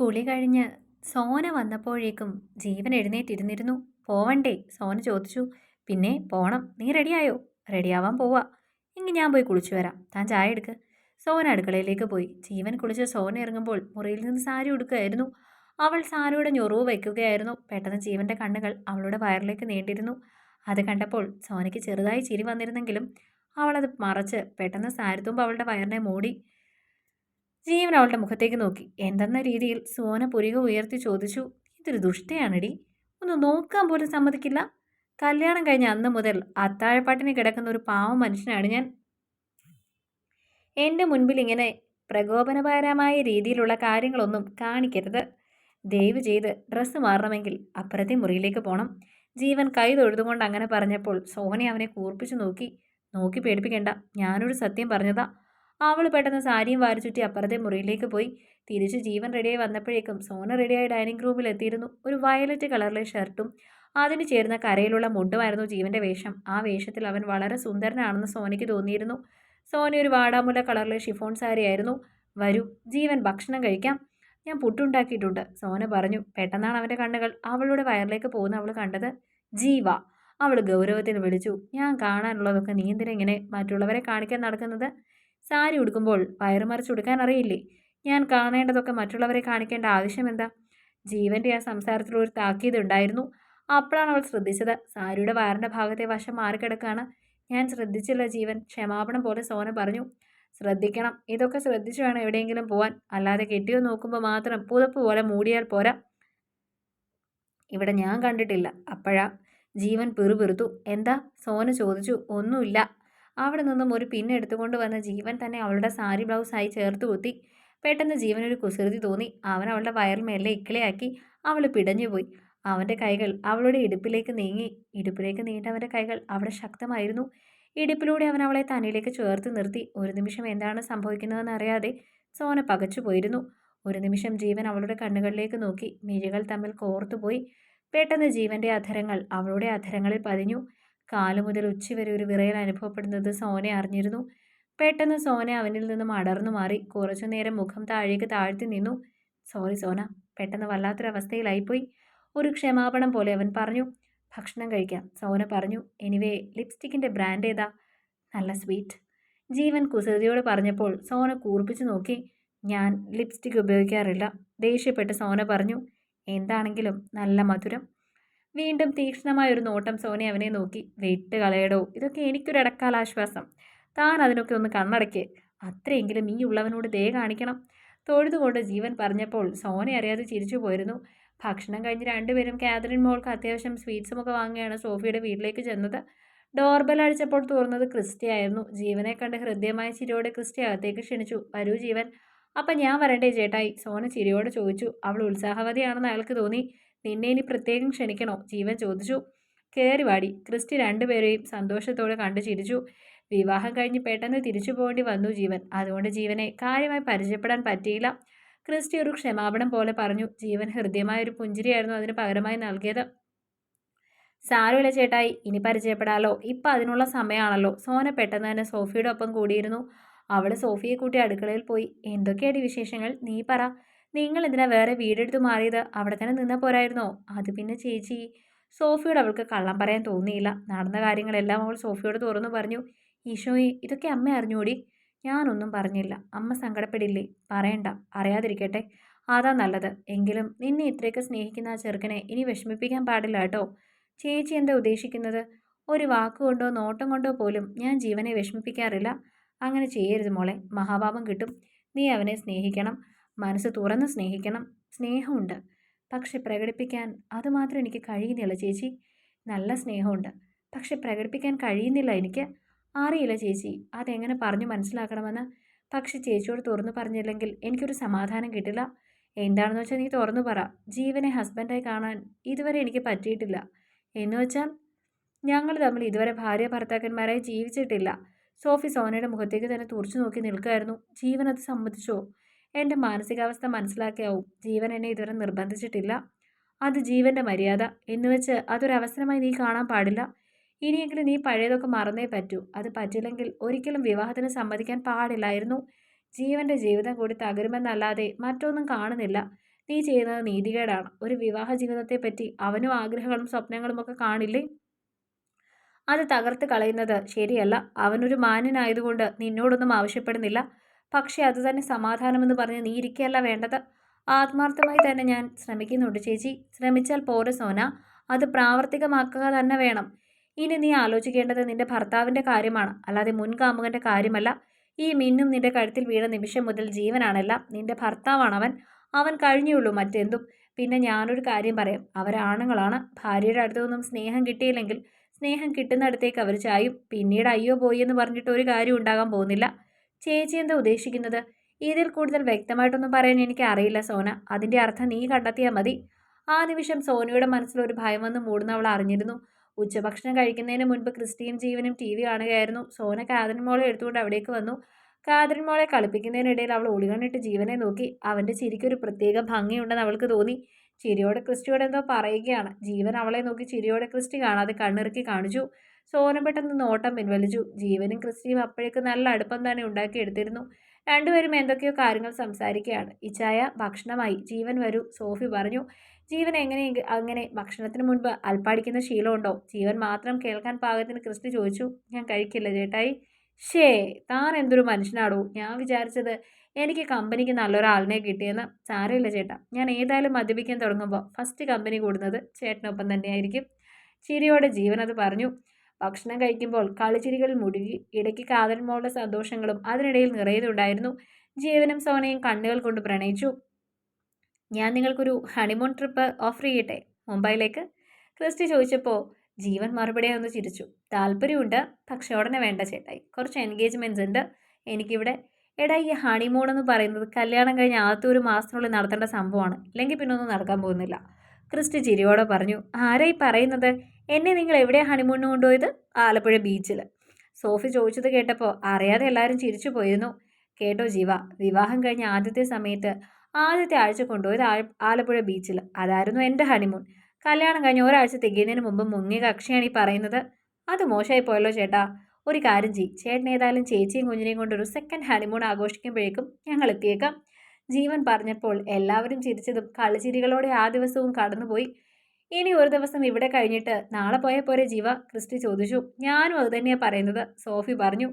കുളി കഴിഞ്ഞ് സോന വന്നപ്പോഴേക്കും ജീവൻ എഴുന്നേറ്റിരുന്നിരുന്നു. പോവണ്ടേ സോന ചോദിച്ചു. പിന്നെ പോണം. നീ റെഡിയായോ? റെഡിയാവാൻ പോവാ. എങ്കിൽ ഞാൻ പോയി കുളിച്ചു വരാം. താൻ ചായ എടുക്ക്. സോന അടുക്കളയിലേക്ക് പോയി. ജീവൻ കുളിച്ച് സോന ഇറങ്ങുമ്പോൾ മുറിയിൽ നിന്ന് സാരി ഉടുക്കുകയായിരുന്നു. അവൾ സാരിയുടെ ഞൊറുവ് വയ്ക്കുകയായിരുന്നു. പെട്ടെന്ന് ജീവന്റെ കണ്ണുകൾ അവളുടെ വയറിലേക്ക് നീണ്ടിരുന്നു. അത് കണ്ടപ്പോൾ സോനയ്ക്ക് ചെറുതായി ചിരി വന്നിരുന്നെങ്കിലും അവളത് മറച്ച് പെട്ടെന്ന് സാരിത്തുമ്പോൾ അവളുടെ വയറിനെ മൂടി ജീവൻ അവളുടെ മുഖത്തേക്ക് നോക്കി. എന്തെന്ന രീതിയിൽ സോന പുരിക ഉയർത്തി ചോദിച്ചു. ഇതൊരു ദുഷ്ടയാണടി. ഒന്ന് നോക്കാൻ പോലും സമ്മതിക്കില്ല. കല്യാണം കഴിഞ്ഞ അന്ന് മുതൽ അത്താഴപ്പാട്ടിന് കിടക്കുന്ന ഒരു പാവ മനുഷ്യനാണ് ഞാൻ. എന്റെ മുൻപിൽ ഇങ്ങനെ പ്രകോപനപരമായ രീതിയിലുള്ള കാര്യങ്ങളൊന്നും കാണിക്കരുത്. ദയവ് ചെയ്ത് ഡ്രസ്സ് മാറണമെങ്കിൽ അപ്പുറത്തെ മുറിയിലേക്ക് പോകണം ജീവൻ കൈ തൊഴുതുകൊണ്ട് അങ്ങനെ പറഞ്ഞപ്പോൾ സോന അവനെ കൂർപ്പിച്ചു നോക്കി. നോക്കി പേടിപ്പിക്കേണ്ട. ഞാനൊരു സത്യം പറഞ്ഞതാ. അവൾ പെട്ടെന്ന് സാരിയും വാരിച്ചുറ്റി അപ്പുറത്തെ മുറിയിലേക്ക് പോയി. തിരിച്ച് ജീവൻ റെഡിയായി വന്നപ്പോഴേക്കും സോന റെഡിയായി ഡൈനിങ് റൂമിൽ എത്തിയിരുന്നു. ഒരു വയലറ്റ് കളറിലെ ഷർട്ടും അതിന് ചേർന്ന കരയിലുള്ള മുണ്ടുമായിരുന്നു ജീവന്റെ വേഷം. ആ വേഷത്തിൽ അവൻ വളരെ സുന്ദരനാണെന്ന് സോനയ്ക്ക് തോന്നിയിരുന്നു. സോന ഒരു വാടാമുല കളറിലെ ഷിഫോൺ സാരിയായിരുന്നു വരൂ ജീവൻ ഭക്ഷണം കഴിക്കാം. ഞാൻ പുട്ടുണ്ടാക്കിയിട്ടുണ്ട് സോന പറഞ്ഞു. പെട്ടെന്നാണ് അവന്റെ കണ്ണുകൾ. അവളുടെ വയറിലേക്ക് പോകുന്ന അവൾ കണ്ടത് ജീവ. അവൾ ഗൗരവത്തിൽ വിളിച്ചു. ഞാൻ കാണാനുള്ളതൊക്കെ നീ എന്തിനാ ഇങ്ങനെ മറ്റുള്ളവരെ കാണിക്കാൻ നടക്കുന്നത്? സാരി ഉടുക്കുമ്പോൾ വയറുമറിച്ച് ഉടുക്കാൻ അറിയില്ലേ? ഞാൻ കാണേണ്ടതൊക്കെ മറ്റുള്ളവരെ കാണിക്കേണ്ട ആവശ്യം എന്താ? ജീവന്റെ ആ സംസാരത്തിൽ ഒരു താക്കീത് ഉണ്ടായിരുന്നു. അപ്പോഴാണ് അവൾ ശ്രദ്ധിച്ചത്. സാരിയുടെ വയറിന്റെ ഭാഗത്തെ വശം മാറിക്കിടക്കാണ്. ഞാൻ ശ്രദ്ധിച്ചില്ല ജീവൻ. ക്ഷമാപണം പോലെ സോന പറഞ്ഞു. ശ്രദ്ധിക്കണം. ഇതൊക്കെ ശ്രദ്ധിച്ചു വേണം എവിടെയെങ്കിലും പോവാൻ. അല്ലാതെ കെട്ടിയോ നോക്കുമ്പോൾ മാത്രം പുതപ്പ് പോലെ മൂടിയാൽ പോരാ. ഇവിടെ ഞാൻ കണ്ടിട്ടില്ല. അപ്പോഴാ ജീവൻ പിറുപിറുത്തു. എന്താ? സോന ചോദിച്ചു. ഒന്നുമില്ല. അവിടെ നിന്നും ഒരു പിൻ എടുത്തുകൊണ്ട് വന്ന ജീവൻ തന്നെ അവളുടെ സാരി ബ്ലൗസായി ചേർത്ത് കുത്തി. പെട്ടെന്ന് ജീവനൊരു കുസൃതി തോന്നി. അവൻ അവളുടെ വയറിൽ മേലെ ഇക്കിളയാക്കി അവൾ പിടഞ്ഞുപോയി അവന്റെ കൈകൾ അവളുടെ ഇടുപ്പിലേക്ക് നീങ്ങി. ഇടുപ്പിലേക്ക് നീണ്ടവന്റെ കൈകൾ അവിടെ ശക്തമായിരുന്നു. ഇടുപ്പിലൂടെ അവൻ അവളെ തന്നിലേക്ക് ചേർത്ത് നിർത്തി. ഒരു നിമിഷം എന്താണ് സംഭവിക്കുന്നതെന്ന് അറിയാതെ സോന പകച്ചു പോയിരുന്നു. ഒരു നിമിഷം ജീവൻ അവളുടെ കണ്ണുകളിലേക്ക് നോക്കി. മിഴികൾ തമ്മിൽ കോർത്തുപോയി. പെട്ടെന്ന് ജീവന്റെ അധരങ്ങൾ അവളുടെ അധരങ്ങളിൽ പതിഞ്ഞു. കാലു മുതൽ ഉച്ചവരെ ഒരു വിറയൽ അനുഭവപ്പെടുന്നത് സോന അറിഞ്ഞിരുന്നു. പെട്ടെന്ന് സോന അവനിൽ നിന്നും അടർന്നു മാറി. കുറച്ചു നേരം മുഖം താഴേക്ക് താഴ്ത്തി നിന്നു. സോറി സോന പെട്ടെന്ന് വല്ലാത്തൊരവസ്ഥയിലായിപ്പോയി. ഒരു ക്ഷമാപണം പോലെ അവൻ പറഞ്ഞു. ഭക്ഷണം കഴിക്കാം സോന പറഞ്ഞു. എനിവേ ലിപ്സ്റ്റിക്കിന്റെ ബ്രാൻഡ് ഏതാ? നല്ല സ്വീറ്റ്. ജീവൻ കുസൃതിയോട് പറഞ്ഞപ്പോൾ സോന കൂർപ്പിച്ചു നോക്കി. ഞാൻ ലിപ്സ്റ്റിക് ഉപയോഗിക്കാറില്ല ദേഷ്യപ്പെട്ട് സോന പറഞ്ഞു. എന്താണെങ്കിലും നല്ല മധുരം. വീണ്ടും തീക്ഷ്ണമായ ഒരു നോട്ടം സോനി അവനെ നോക്കി. വിട്ട് കളയടോ. ഇതൊക്കെ എനിക്കൊരു ഇടക്കാലാശ്വാസം താൻ അതിനൊക്കെ ഒന്ന് കണ്ണടയ്ക്ക് അത്രയെങ്കിലും ഈ ഉള്ളവനോട് ദയ കാണിക്കണം. തൊഴുതുകൊണ്ട് ജീവൻ പറഞ്ഞപ്പോൾ സോന അറിയാതെ ചിരിച്ചു പോയിരുന്നു. ഭക്ഷണം കഴിഞ്ഞ് രണ്ടുപേരും കാതറിൻ മോൾക്ക് അത്യാവശ്യം സ്വീറ്റ്സും ഒക്കെ വാങ്ങിയാണ് സോഫിയുടെ വീട്ടിലേക്ക് ചെന്നത്. ഡോർബെൽ അടിച്ചപ്പോൾ തുറന്നത് ക്രിസ്റ്റിയായിരുന്നു. ജീവനെ കണ്ട് ഹൃദ്യമായ ചിരിയോടെ ക്രിസ്റ്റി അകത്തേക്ക് ക്ഷണിച്ചു. വരൂ ജീവൻ. അപ്പം ഞാൻ വരണ്ടേ ചേട്ടായി. സോന ചിരിയോടെ ചോദിച്ചു. അവൾ ഉത്സാഹവതിയാണെന്ന് അയാൾക്ക് തോന്നി. നിന്നെ ഇനി പ്രത്യേകം ക്ഷണിക്കണോ? ജീവൻ ചോദിച്ചു. കയറി വാടി. ക്രിസ്റ്റി രണ്ടുപേരെയും സന്തോഷത്തോടെ കണ്ടു ചിരിച്ചു. വിവാഹം കഴിഞ്ഞ് പെട്ടെന്ന് തിരിച്ചു പോകേണ്ടി വന്നു ജീവൻ. അതുകൊണ്ട് ജീവനെ കാര്യമായി പരിചയപ്പെടാൻ പറ്റിയില്ല. ക്രിസ്റ്റി ഒരു ക്ഷമാപണം പോലെ പറഞ്ഞു. ജീവൻ ഹൃദ്യമായ ഒരു പുഞ്ചിരിയായിരുന്നു അതിന് പകരമായി നൽകിയത്. സാരമില്ല ചേട്ടായി ഇനി പരിചയപ്പെടാലോ. ഇപ്പം അതിനുള്ള സമയമാണല്ലോ. സോന പെട്ടെന്ന് തന്നെ സോഫിയുടെ ഒപ്പം കൂടിയിരുന്നു. അവൾ സോഫിയെ കൂട്ടി അടുക്കളയിൽ പോയി. എന്തൊക്കെയാണ് വിശേഷങ്ങൾ? നീ പറ. നിങ്ങൾ എന്തിനാ വേറെ വീടെടുത്ത് മാറിയത്? അവിടെ തന്നെ നിന്ന പോരായിരുന്നോ? അത് പിന്നെ ചേച്ചി. സോഫിയോട് അവൾക്ക് കള്ളം പറയാൻ തോന്നിയില്ല. നടന്ന കാര്യങ്ങളെല്ലാം അവൾ സോഫിയോട് തുറന്നു പറഞ്ഞു. ഈശോയെ ഇതൊക്കെ അമ്മ അറിഞ്ഞൂടി? ഞാനൊന്നും പറഞ്ഞില്ല. അമ്മ സങ്കടപ്പെടില്ലേ? പറയണ്ട. അറിയാതിരിക്കട്ടെ. അതാ നല്ലത്. എങ്കിലും നിന്നെ ഇത്രയൊക്കെ സ്നേഹിക്കുന്ന ആ ചെറുക്കനെ ഇനി വിഷമിപ്പിക്കാൻ പാടില്ല കേട്ടോ. ചേച്ചി എന്താ ഉദ്ദേശിക്കുന്നത്? ഒരു വാക്കുകൊണ്ടോ നോട്ടം കൊണ്ടോ പോലും ഞാൻ ജീവനെ വിഷമിപ്പിക്കാറില്ല. അങ്ങനെ ചെയ്യരുത് മോളെ. മഹാഭാപം കിട്ടും. നീ അവനെ സ്നേഹിക്കണം. മനസ്സ് തുറന്ന് സ്നേഹിക്കണം. സ്നേഹമുണ്ട്. പക്ഷെ പ്രകടിപ്പിക്കാൻ അതുമാത്രം എനിക്ക് കഴിയുന്നില്ല ചേച്ചി. നല്ല സ്നേഹമുണ്ട്. പക്ഷെ പ്രകടിപ്പിക്കാൻ കഴിയുന്നില്ല എനിക്ക്. അറിയില്ല ചേച്ചി. അതെങ്ങനെ പറഞ്ഞു മനസ്സിലാക്കണമെന്ന്. പക്ഷെ ചേച്ചിയോട് തുറന്നു പറഞ്ഞില്ലെങ്കിൽ എനിക്കൊരു സമാധാനം കിട്ടില്ല. എന്താണെന്ന് വെച്ചാൽ നീ തുറന്നു പറ. ജീവനെ ഹസ്ബൻഡായി കാണാൻ ഇതുവരെ എനിക്ക് പറ്റിയിട്ടില്ല. എന്ന് വെച്ചാൽ ഞങ്ങൾ തമ്മിൽ ഇതുവരെ ഭാര്യ ഭർത്താക്കന്മാരായി ജീവിച്ചിട്ടില്ല. സോഫി സോനയുടെ മുഖത്തേക്ക് തന്നെ തുറച്ചു നോക്കി നിൽക്കുകയായിരുന്നു. ജീവൻ അത് സമ്മതിച്ചോ? എന്റെ മാനസികാവസ്ഥ മനസ്സിലാക്കിയാവും. ജീവൻ എന്നെ ഇതുവരെ നിർബന്ധിച്ചിട്ടില്ല. അത് ജീവന്റെ മര്യാദ എന്നുവെച്ച് അതൊരവസരമായി നീ കാണാൻ പാടില്ല. ഇനിയെങ്കിലും നീ പഴയതൊക്കെ മറന്നേ പറ്റൂ. അത് പറ്റില്ലെങ്കിൽ ഒരിക്കലും വിവാഹത്തിന് സമ്മതിക്കാൻ പാടില്ലായിരുന്നു. ജീവന്റെ ജീവിതം കൂടി തകരുമെന്നല്ലാതെ മറ്റൊന്നും കാണുന്നില്ല. നീ ചെയ്യുന്നത് നീതികേടാണ്. ഒരു വിവാഹ ജീവിതത്തെപ്പറ്റി അവനും ആഗ്രഹങ്ങളും സ്വപ്നങ്ങളും ഒക്കെ കാണില്ലേ? അത് തകർത്ത് കളയുന്നത് ശരിയല്ല. അവനൊരു മാന്യനായതുകൊണ്ട് നിന്നോടൊന്നും ആവശ്യപ്പെടുന്നില്ല. പക്ഷേ അത് തന്നെ സമാധാനമെന്ന് പറഞ്ഞ് നീ ഇരിക്കുകയല്ല വേണ്ടത്. ആത്മാർത്ഥമായി തന്നെ ഞാൻ ശ്രമിക്കുന്നുണ്ട് ചേച്ചി. ശ്രമിച്ചാൽ പോരെ സോന. അത് പ്രാവർത്തികമാക്കുക തന്നെ വേണം. ഇനി നീ ആലോചിക്കേണ്ടത് നിന്റെ ഭർത്താവിന്റെ കാര്യമാണ്. അല്ലാതെ മുൻകാമുകന്റെ കാര്യമല്ല. ഈ മിന്നും നിന്റെ കഴുത്തിൽ വീണ നിമിഷം മുതൽ ജീവനാണല്ല. നിന്റെ ഭർത്താവാണവൻ. അവൻ കഴിഞ്ഞുള്ളൂ മറ്റെന്തും. പിന്നെ ഞാനൊരു കാര്യം പറയാം. അവരാണുങ്ങളാണ്. ഭാര്യയുടെ അടുത്തൊന്നും സ്നേഹം കിട്ടിയില്ലെങ്കിൽ സ്നേഹം കിട്ടുന്നിടത്തേക്ക് അവർ ചായും. പിന്നീട് അയ്യോ പോയി എന്ന് പറഞ്ഞിട്ട് ഒരു കാര്യം ഉണ്ടാകാൻ പോകുന്നില്ല. ചേച്ചി എന്താ ഉദ്ദേശിക്കുന്നത്? ഇതിൽ കൂടുതൽ വ്യക്തമായിട്ടൊന്നും പറയാൻ എനിക്ക് അറിയില്ല സോന. അതിന്റെ അർത്ഥം നീ കണ്ടെത്തിയാൽ മതി. ആ നിമിഷം സോനയുടെ മനസ്സിൽ ഒരു ഭയം വന്ന് മൂടുന്ന അവൾ അറിഞ്ഞിരുന്നു. ഉച്ചഭക്ഷണം കഴിക്കുന്നതിന് മുൻപ് ക്രിസ്റ്റിയും ജീവനും ടി വി കാണുകയായിരുന്നു. സോന കാതറിൻ മോളെ എടുത്തുകൊണ്ട് അവിടേക്ക് വന്നു. കാതറിൻ മോളെ കളിപ്പിക്കുന്നതിനിടയിൽ അവൾ ഒളികണ്ണിട്ട് ജീവനെ നോക്കി. അവന്റെ ചിരിക്കൊരു പ്രത്യേക ഭംഗിയുണ്ടെന്ന് അവൾക്ക് തോന്നി. ചിരിയോടെ ക്രിസ്റ്റിയോട് എന്തോ പറയുകയാണ്. ജീവൻ അവളെ നോക്കി ചിരിയോടെ ക്രിസ്റ്റി കാണാതെ കണ്ണിറുക്കി കാണിച്ചു. സോനം പെട്ടെന്ന് നോട്ടം പിൻവലിച്ചു. ജീവനും ക്രിസ്റ്റിയും അപ്പോഴേക്ക് നല്ല അടുപ്പം തന്നെ ഉണ്ടാക്കിയെടുത്തിരുന്നു രണ്ടുപേരും എന്തൊക്കെയോ കാര്യങ്ങൾ സംസാരിക്കുകയാണ്. ഇച്ചായ ഭക്ഷണമായി. ജീവൻ വരൂ സോഫി പറഞ്ഞു. ജീവൻ എങ്ങനെ അങ്ങനെ ഭക്ഷണത്തിന് മുൻപ് അൽപ്പാടിക്കുന്ന ശീലമുണ്ടോ ജീവൻ മാത്രം കേൾക്കാൻ പാകത്തിന് ക്രിസ്റ്റി ചോദിച്ചു. ഞാൻ കഴിക്കില്ല ചേട്ടായി. ഷേ താൻ എന്തൊരു മനുഷ്യനാടോ? ഞാൻ വിചാരിച്ചത് എനിക്ക് കമ്പനിക്ക് നല്ലൊരാളിനെ കിട്ടിയെന്ന്. സാരമില്ല ചേട്ടാ. ഞാൻ ഏതായാലും മദ്യപിക്കാൻ തുടങ്ങുമ്പോൾ ഫസ്റ്റ് കമ്പനി കൂടുന്നത് ചേട്ടനൊപ്പം തന്നെയായിരിക്കും. ചിരിയോടെ ജീവൻ അത് പറഞ്ഞു. ഭക്ഷണം കഴിക്കുമ്പോൾ കളിച്ചിരികൾ മുഴുകി ഇടയ്ക്ക് കാതൽ മോളുടെ സന്തോഷങ്ങളും അതിനിടയിൽ നിറയുന്നുണ്ടായിരുന്നു. ജീവനും സോനയും കണ്ണുകൾ കൊണ്ട് പ്രണയിച്ചു. ഞാൻ നിങ്ങൾക്കൊരു ഹണിമൂൺ ട്രിപ്പ് ഓഫർ ചെയ്യട്ടെ? മുംബൈയിലേക്ക്? ക്രിസ്റ്റി ചോദിച്ചപ്പോൾ ജീവൻ മറുപടിയായി ഒന്ന് ചിരിച്ചു. താല്പര്യമുണ്ട് പക്ഷെ ഉടനെ വേണ്ട ചേട്ടായി. കുറച്ച് എൻഗേജ്മെന്റ്സ് ഉണ്ട്. എനിക്കിവിടെ എടാ ഈ ഹണിമൂൺ എന്ന് പറയുന്നത് കല്യാണം കഴിഞ്ഞ് ആദ്യത്തെ ഒരു മാസത്തിനുള്ളിൽ നടത്തേണ്ട സംഭവമാണ്. ഇല്ലെങ്കിൽ പിന്നെ ഒന്നും നടക്കാൻ പോകുന്നില്ല. ക്രിസ്റ്റി ചിരിയോടെ പറഞ്ഞു ആരായി പറയുന്നത്? എന്നെ നിങ്ങൾ എവിടെയാണ് ഹണിമൂണിന് കൊണ്ടുപോയത്? ആലപ്പുഴ ബീച്ചിൽ സോഫി ചോദിച്ചത് കേട്ടപ്പോൾ അറിയാതെ എല്ലാവരും ചിരിച്ചു പോയിരുന്നു. കേട്ടോ ജീവ വിവാഹം കഴിഞ്ഞ ആദ്യത്തെ സമയത്ത് ആദ്യത്തെ ആഴ്ച കൊണ്ടുപോയത് ആലപ്പുഴ ബീച്ചിൽ അതായിരുന്നു എന്റെ ഹണിമൂൺ കല്യാണം കഴിഞ്ഞ് ഒരാഴ്ച തികയുന്നതിന് മുമ്പ് മുങ്ങിയ കക്ഷിയാണ് ഈ പറയുന്നത്. അത് മോശമായി പോയല്ലോ ചേട്ടാ. ഒരു കാര്യം ചെയ് ചേട്ടൻ ഏതായാലും ചേച്ചിയും കുഞ്ഞിനെയും കൊണ്ടൊരു സെക്കൻഡ് ഹണിമൂൺ ആഘോഷിക്കുമ്പോഴേക്കും ഞങ്ങൾ എത്തിയേക്കാം. ജീവൻ പറഞ്ഞപ്പോൾ എല്ലാവരും ചിരിച്ചതും കളിചിരികളോടെ ആ ദിവസവും കടന്നുപോയി. ഇനി ഒരു ദിവസം ഇവിടെ കഴിഞ്ഞിട്ട് നാളെ പോയ പോരെ ജീവ? ക്രിസ്റ്റി ചോദിച്ചു. ഞാനും അത് തന്നെയാണ് പറയുന്നത്. സോഫി പറഞ്ഞു.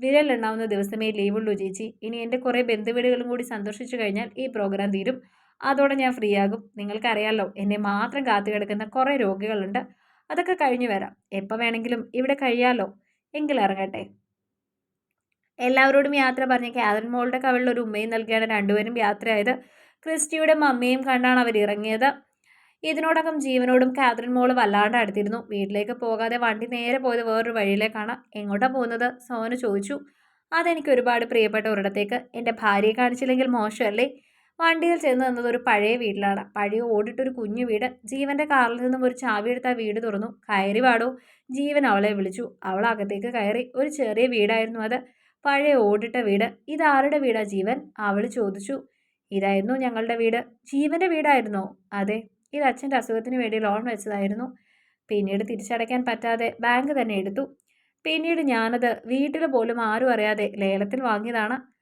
വിരലെണ്ണാവുന്ന ദിവസമേ ലീവുള്ളൂ ചേച്ചി. ഇനി എന്റെ കുറേ ബന്ധുവീടുകളും കൂടി സന്ദർശിച്ചു കഴിഞ്ഞാൽ ഈ പ്രോഗ്രാം തീരും. അതോടെ ഞാൻ ഫ്രീ ആകും നിങ്ങൾക്കറിയാലോ എന്നെ മാത്രം കാത്തു കിടക്കുന്ന കുറേ രോഗികളുണ്ട്. അതൊക്കെ കഴിഞ്ഞു വരാം. എപ്പോൾ വേണമെങ്കിലും ഇവിടെ കഴിയാലോ? എങ്കിൽ ഇറങ്ങട്ടെ. എല്ലാവരോടും യാത്ര പറഞ്ഞ് കാതറിൻ മോളുടെ കവളിൽ ഒരു ഉമ്മയും നൽകിയാണ് രണ്ടുപേരും യാത്രയായത്. ക്രിസ്റ്റിയുടെ മമ്മിയും കണ്ടാണ് അവർ ഇറങ്ങിയത്. ഇതിനോടകം ജീവനോടും കാതറിൻ മോൾ വല്ലാണ്ട് അടുത്തിരുന്നു. വീട്ടിലേക്ക് പോകാതെ വണ്ടി നേരെ പോയത് വേറൊരു വഴിയിലേക്കാണ്. എങ്ങോട്ടാണ് പോകുന്നത്? സോന ചോദിച്ചു. അതെനിക്ക് ഒരുപാട് പ്രിയപ്പെട്ട ഒരിടത്തേക്ക് എന്റെ ഭാര്യയെ കാണിച്ചില്ലെങ്കിൽ മോശമല്ലേ? വണ്ടിയിൽ ചെന്ന് നിന്നത് ഒരു പഴയ വീട്ടിലാണ്. പഴയ ഓടിട്ടൊരു കുഞ്ഞു വീട്. ജീവന്റെ കാറിൽ നിന്നും ഒരു ചാവി എടുത്ത വീട് തുറന്നു. കയറി വാടോ. ജീവൻ അവളെ വിളിച്ചു. അവൾ അകത്തേക്ക് കയറി. ഒരു ചെറിയ വീടായിരുന്നു അത്. പഴയ ഓടിട്ട വീട്. ഇതാരുടെ വീടാ ജീവൻ? അവൾ ചോദിച്ചു. ഇതായിരുന്നു ഞങ്ങളുടെ വീട്. ജീവന്റെ വീടായിരുന്നോ? അതെ. ഇത് അച്ഛന്റെ അസുഖത്തിന് വേണ്ടി ലോൺ വെച്ചതായിരുന്നു. പിന്നീട് തിരിച്ചടയ്ക്കാൻ പറ്റാതെ ബാങ്ക് തന്നെ എടുത്തു. പിന്നീട് ഞാനത് വീട്ടിൽ പോലും ആരും അറിയാതെ ലേലത്തിൽ വാങ്ങിയതാണ്.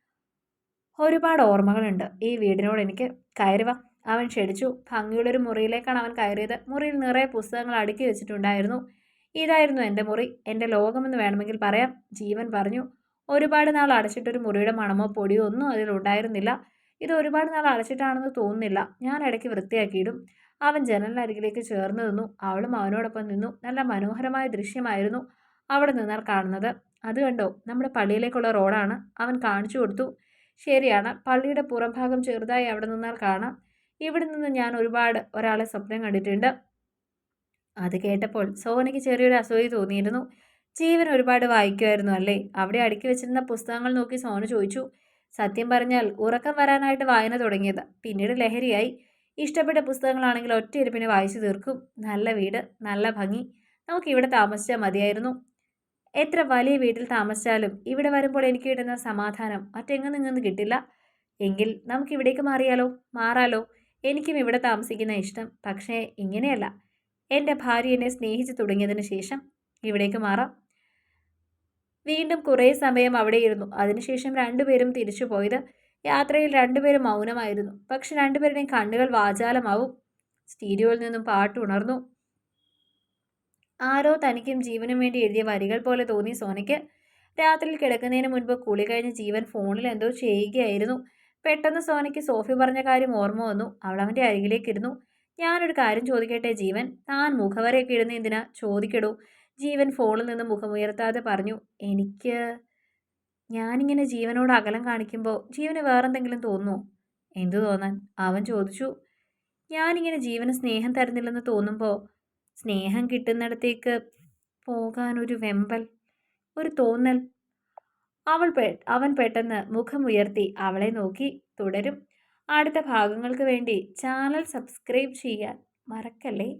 ഒരുപാട് ഓർമ്മകളുണ്ട്. ഈ വീടിനോട് എനിക്ക് കയറുക അവൻ ക്ഷണിച്ചു. ഭംഗിയുള്ളൊരു മുറിയിലേക്കാണ് അവൻ കയറിയത്. മുറിയിൽ നിറയെ പുസ്തകങ്ങൾ അടുക്കി വെച്ചിട്ടുണ്ടായിരുന്നു. ഇതായിരുന്നു എന്റെ മുറി. എന്റെ ലോകമെന്ന് വേണമെങ്കിൽ പറയാം. ജീവൻ പറഞ്ഞു. ഒരുപാട് നാൾ അടച്ചിട്ടൊരു മുറിയുടെ മണമോ പൊടിയോ ഒന്നും അതിലുണ്ടായിരുന്നില്ല ഇത് ഒരുപാട് നാൾ അടച്ചിട്ടാണെന്ന് തോന്നുന്നില്ല. ഞാൻ ഇടയ്ക്ക് വൃത്തിയാക്കിയിടും. അവൻ ജനലിനരികിലേക്ക് ചേർന്ന് നിന്നു. അവളും അവനോടൊപ്പം നിന്നു. നല്ല മനോഹരമായ ദൃശ്യമായിരുന്നു അവിടെ നിന്നാൽ കാണുന്നത്. അത് കണ്ടോ? നമ്മുടെ പള്ളിയിലേക്കുള്ള റോഡാണ്. അവൻ കാണിച്ചു കൊടുത്തു. ശരിയാണ്. പള്ളിയുടെ പുറംഭാഗം ചെറുതായി അവിടെ നിന്നാൽ കാണാം. ഇവിടെ നിന്ന് ഞാൻ ഒരുപാട് ഒരാളെ സ്വപ്നം കണ്ടിട്ടുണ്ട്. അത് കേട്ടപ്പോൾ സോനയ്ക്ക് ചെറിയൊരു അസൂയ തോന്നിയിരുന്നു. ജീവൻ ഒരുപാട് വായിക്കുമായിരുന്നു അല്ലേ? അവിടെ അടുക്കി വെച്ചിരുന്ന പുസ്തകങ്ങൾ നോക്കി സോന ചോദിച്ചു. സത്യം പറഞ്ഞാൽ ഉറക്കം വരാനായിട്ട് വായന തുടങ്ങിയത്. പിന്നീട് ലഹരിയായി. ഇഷ്ടപ്പെട്ട പുസ്തകങ്ങളാണെങ്കിൽ ഒറ്റയിരുപ്പിന് വായിച്ചു തീർക്കും. നല്ല വീട് നല്ല ഭംഗി. നമുക്ക് ഇവിടെ താമസിച്ചാൽ മതിയായിരുന്നു. എത്ര വലിയ വീട്ടിൽ താമസിച്ചാലും ഇവിടെ വരുമ്പോൾ എനിക്ക് കിട്ടുന്ന സമാധാനം മറ്റെങ്ങും നിങ്ങൊന്നും കിട്ടില്ല. എങ്കിൽ നമുക്ക് ഇവിടേക്ക് മാറിയാലോ? മാറാലോ? എനിക്കും ഇവിടെ താമസിക്കുന്ന ഇഷ്ടം. പക്ഷേ ഇങ്ങനെയല്ല. എന്റെ ഭാര്യ എന്നെ സ്നേഹിച്ചു തുടങ്ങിയതിന് ശേഷം ഇവിടേക്ക് മാറാം. വീണ്ടും കുറേ സമയം അവിടെ ഇരുന്നു അതിനുശേഷം രണ്ടുപേരും തിരിച്ചു പോയത് യാത്രയിൽ രണ്ടുപേരും മൗനമായിരുന്നു. പക്ഷെ രണ്ടുപേരുടെയും കണ്ണുകൾ വാചാലമാവും. സ്റ്റീരിയോയിൽ നിന്നും പാട്ട് ഉണർന്നു. ആരോ തനിക്കും ജീവനും വേണ്ടി എഴുതിയ വരികൾ പോലെ തോന്നി സോനയ്ക്ക് രാത്രിയിൽ കിടക്കുന്നതിന് മുൻപ് കുളി കഴിഞ്ഞ് ജീവൻ ഫോണിൽ എന്തോ ചെയ്യുകയായിരുന്നു. പെട്ടെന്ന് സോനയ്ക്ക് സോഫി പറഞ്ഞ കാര്യം ഓർമ്മ വന്നു. അവൾ അവന്റെ അരികിലേക്കിരുന്നു ഞാനൊരു കാര്യം ചോദിക്കട്ടെ ജീവൻ? താൻ മുഖവരയൊക്കെ ഇടുന്ന എന്തിനാ? ചോദിക്കടൂ. ജീവൻ ഫോണിൽ നിന്ന് മുഖമുയർത്താതെ പറഞ്ഞു എനിക്ക് ഞാനിങ്ങനെ ജീവനോട് അകലം കാണിക്കുമ്പോൾ ജീവന് വേറെന്തെങ്കിലും തോന്നുമോ എന്തു തോന്നാൻ? അവൻ ചോദിച്ചു. ഞാനിങ്ങനെ ജീവന് സ്നേഹം തരുന്നില്ലെന്ന് തോന്നുമ്പോൾ സ്നേഹം കിട്ടുന്നിടത്തേക്ക് പോകാൻ ഒരു വെമ്പൽ ഒരു തോന്നൽ. അവൾ അവൻ പെട്ടെന്ന് മുഖമുയർത്തി അവളെ നോക്കി തുടരും. അടുത്ത ഭാഗങ്ങൾക്ക് വേണ്ടി ചാനൽ സബ്സ്ക്രൈബ് ചെയ്യാൻ മറക്കല്ലേ?